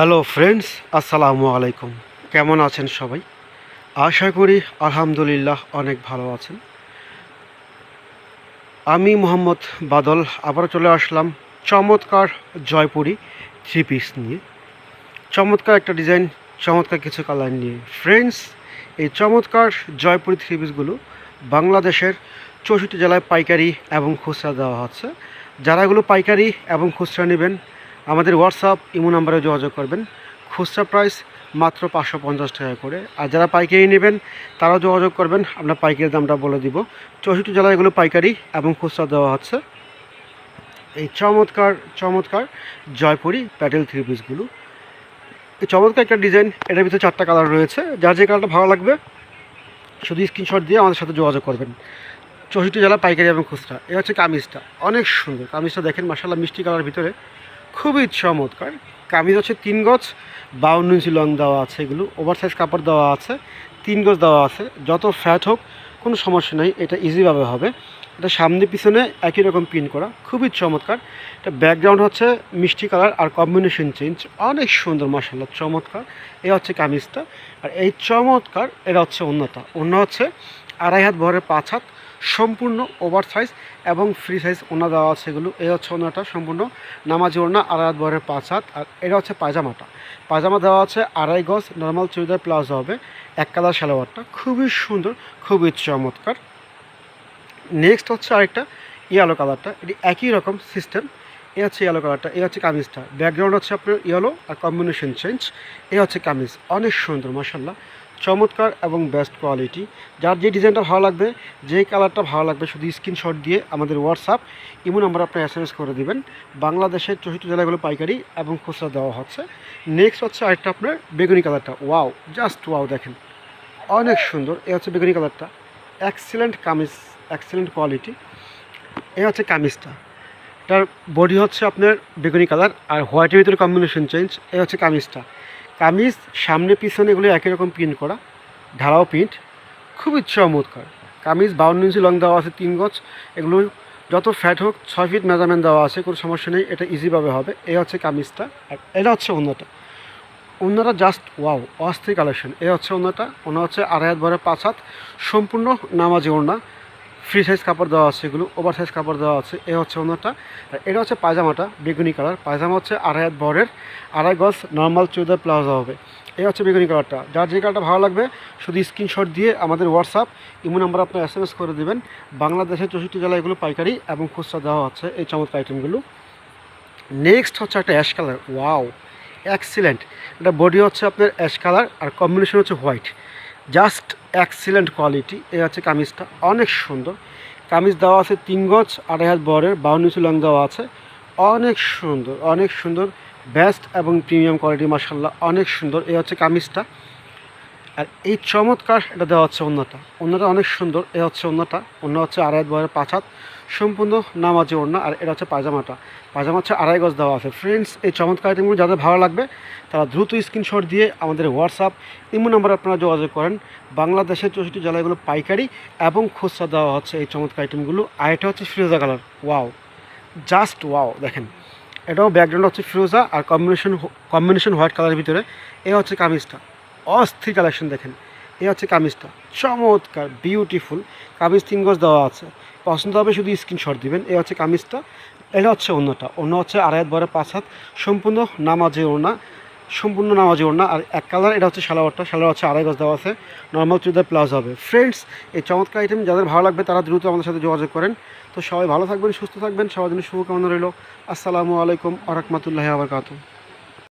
Hello friends, আসসালামু আলাইকুম। কেমন আছেন সবাই? আশা করি আলহামদুলিল্লাহ অনেক ভালো আছেন। আমি মোহাম্মদ বাদল আবার চলে আসলাম চমৎকার জয়পুরি থ্রি পিস নিয়ে। চমৎকার একটা ডিজাইন চমৎকার কিছু কালার নিয়ে। ফ্রেন্ডস এই চমৎকার জয়পুরি থ্রি পিসগুলো বাংলাদেশের চৌষট্টি জেলায় পাইকারি এবং খুচরা দেওয়া হচ্ছে। যারা এগুলো পাইকারি এবং খুচরা নেবেন আমাদের হোয়াটসঅ্যাপ ইমো নাম্বারে যোগাযোগ করবেন। খুচরা প্রাইস মাত্র পাঁচশো পঞ্চাশ টাকা করে। আর যারা পাইকারি নেবেন, তারাও যোগাযোগ করবেন। আমরা পাইকারি দামটা বলে দিব। চৌষট্টি জেলায় এগুলো পাইকারি এবং খুচরা দেওয়া হচ্ছে। এই চমৎকার চমৎকার জয়পুরি প্যাটেল থ্রি পিসগুলো এই চমৎকার একটা ডিজাইন এটার ভিতরে চারটা কালার রয়েছে। যার যে কালারটা ভালো লাগবে, শুধু স্ক্রিনশট দিয়ে আমাদের সাথে যোগাযোগ করবেন। চৌষট্টি জেলা পাইকারি এবং খুচরা। এ হচ্ছে কামিজটা। অনেক সুন্দর। কামিজটা দেখেন মাসাল্লাহ মিষ্টি কালার ভিতরে। খুবই চমৎকার। কামিজ হচ্ছে তিন গজ, বাউন্ন ইঞ্চি লং দেওয়া আছে এগুলো ওভার সাইজ কাপড় দেওয়া আছে, তিন গজ দেওয়া আছে। যত ফ্যাট হোক, কোনো সমস্যা নেই, এটা ইজিভাবে হবে। এটা সামনে পিছনে একই রকম প্রিন্ট করা, খুবই চমৎকার। এটা ব্যাকগ্রাউন্ড হচ্ছে মিষ্টি কালার আর কম্বিনেশন চেঞ্জ অনেক সুন্দর মাসাল্লাহ চমৎকার। এ হচ্ছে কামিজটা, আর এই চমৎকার এটা হচ্ছে অন্যটা অন্য হচ্ছে আড়াই হাত ভরে পাঁচ হাত সম্পূর্ণ ওভার সাইজ এবং ফ্রি সাইজ ওনা দেওয়া আছে এগুলো। এই হচ্ছে ওনাটা সম্পূর্ণ। নামাজি ওনা আড়াই ভরের পাঁচ হাত। আর এটা হচ্ছে পায়জামাটা। পায়জামা দেওয়া আছে আড়াই গজ, নর্মাল চুড়িদার প্লাজো হবে। এক কালার সালোয়ারটা। খুবই সুন্দর, খুবই চমৎকার। নেক্সট হচ্ছে আরেকটা ইয়েলো কালারটা। এটি একই রকম সিস্টেম এ হচ্ছে ইয়েলো কালারটা। এ হচ্ছে কামিজটা। ব্যাকগ্রাউন্ড হচ্ছে আপনার ইয়েলো আর কম্বিনেশন চেঞ্জ এ হচ্ছে কামিজ। অনেক সুন্দর মাসাল্লাহ চমৎকার এবং বেস্ট কোয়ালিটি যার যে ডিজাইনটা ভালো লাগবে যে কালারটা ভালো লাগবে, শুধু স্ক্রিনশট দিয়ে আমাদের হোয়াটসঅ্যাপ ইমো নাম্বার আপনার এস করে দেবেন। বাংলাদেশের চৌষট্টি জেলাগুলো পাইকারি এবং খুচরা দেওয়া হচ্ছে। নেক্সট হচ্ছে আরেকটা আপনার বেগুনি কালারটা ওয়াও জাস্ট ওয়াও দেখেন। অনেক সুন্দর। এ হচ্ছে বেগুনি কালারটা এক্সিলেন্ট কামিজ এক্সিলেন্ট কোয়ালিটি এ হচ্ছে কামিজটা। এটার বডি হচ্ছে আপনার বেগুনি কালার আর হোয়াইটের ভিতরে কম্বিনেশন চেঞ্জ এ হচ্ছে কামিজটা। কামিজ সামনে, পিছনে এগুলো একই রকম প্রিন্ট করা, ঢালাও প্রিন্ট খুবই চমৎকার। কামিজ বাউন্ন ইঞ্চি লং দেওয়া আছে তিন গজ, এগুলো যত ফ্যাট হোক, ছয় ফিট মেজারমেন্ট দেওয়া আছে, কোনো সমস্যা নেই, এটা ইজিভাবে হবে। এ হচ্ছে কামিজটা, আর এটা হচ্ছে অন্যটা অন্যটা জাস্ট ওয়াও অস্থির কালেকশন এ হচ্ছে অন্যটা অন্য হচ্ছে আড়াই হাত ভরে পাঁচ হাত, সম্পূর্ণ নামাজি ওড়না। ফ্রি সাইজ কাপড় দেওয়া আছে এগুলো ওভার সাইজ কাপড় দেওয়া আছে, এ হচ্ছে অন্যটা এটা হচ্ছে পায়জামাটা, বেগুনি কালার পায়জামা হচ্ছে আড়াই হাত বরের, আড়াই গজ নর্মাল চুড়িদার প্লাজো হবে। এই হচ্ছে বেগুনি কালারটা যার যে কালারটা ভালো লাগবে, শুধু স্ক্রিনশট দিয়ে আমাদের হোয়াটসঅ্যাপ ইমো নাম্বার আপনার এস এম এস করে দেবেন। বাংলাদেশের চৌষট্টি জেলায় এগুলো পাইকারি এবং খুচরা দেওয়া হচ্ছে এই চমৎকার আইটেমগুলো নেক্সট হচ্ছে একটা অ্যাশ কালার ওয়াও এক্সিলেন্ট এটা বডি হচ্ছে আপনার অ্যাশ কালার আর কম্বিনেশন হচ্ছে হোয়াইট জাস্ট এক্সিলেন্ট কোয়ালিটি, এই হচ্ছে কামিজটা, অনেক সুন্দর। কামিজ দেওয়া আছে তিন গজ, আড়াই হাত বরের, বাউন্ন ইঞ্চি লং দেওয়া আছে। অনেক সুন্দর অনেক সুন্দর বেস্ট এবং প্রিমিয়াম কোয়ালিটি মাসাল্লাহ অনেক সুন্দর, এই হচ্ছে কামিজটা। আর এই চমৎকার, এটা দেওয়া হচ্ছে অন্যটা। অন্যটা অনেক সুন্দর, এ হচ্ছে অন্যটা। অন্য হচ্ছে আড়াই বরের পাঁচ হাত। সম্পূর্ণ নামাজি ওড়না, আর এটা হচ্ছে পায়জামাটা। পায়জামা হচ্ছে আড়াই গজ দেওয়া আছে। ফ্রেন্ডস এই চমৎকার আইটেমগুলো যাদের ভালো লাগবে, তারা দ্রুত স্ক্রিনশট দিয়ে আমাদের হোয়াটসঅ্যাপ ইমো নাম্বারে আপনারা যোগাযোগ করেন। বাংলাদেশের চৌষট্টি জেলাগুলো পাইকারি এবং খুচরা দেওয়া হচ্ছে এই চমৎকার আইটেমগুলো আর এটা হচ্ছে ফিরোজা কালার। ওয়াও জাস্ট ওয়াও দেখেন, এটাও ব্যাকগ্রাউন্ড হচ্ছে ফিরোজা, আর কম্বিনেশন কম্বিনেশন হোয়াইট কালারের ভিতরে। এ হচ্ছে কামিজটা। অস্থির কালেকশন দেখেন। এ হচ্ছে কামিজটা। চমৎকার বিউটিফুল কামিজ তিন গজ দেওয়া আছে। পছন্দ হবে শুধু স্ক্রিনশট দিবেন। এ হচ্ছে কামিজটা। এটা হচ্ছে অন্যটা। অন্য হচ্ছে আড়াই হাত বরে পাঁচ হাত। সম্পূর্ণ নামাজে ওড়না। সম্পূর্ণ নামাজি ওড়না। আর এক কালার এটা হচ্ছে সালোয়ারটা সালোয়ার হচ্ছে আড়াই গজ দেওয়া আছে। নর্মাল চুড়িদার প্লাস হবে। ফ্রেন্ডস এই চমৎকার আইটেম যাদের ভালো লাগবে তারা দ্রুত আমাদের সাথে যোগাযোগ করেন। তো সবাই ভালো থাকবেন, সুস্থ থাকবেন। সবার জন্য শুভকামনা রইল। আসসালামু আলাইকুম আ রহমতুল্লাহ আবরকাত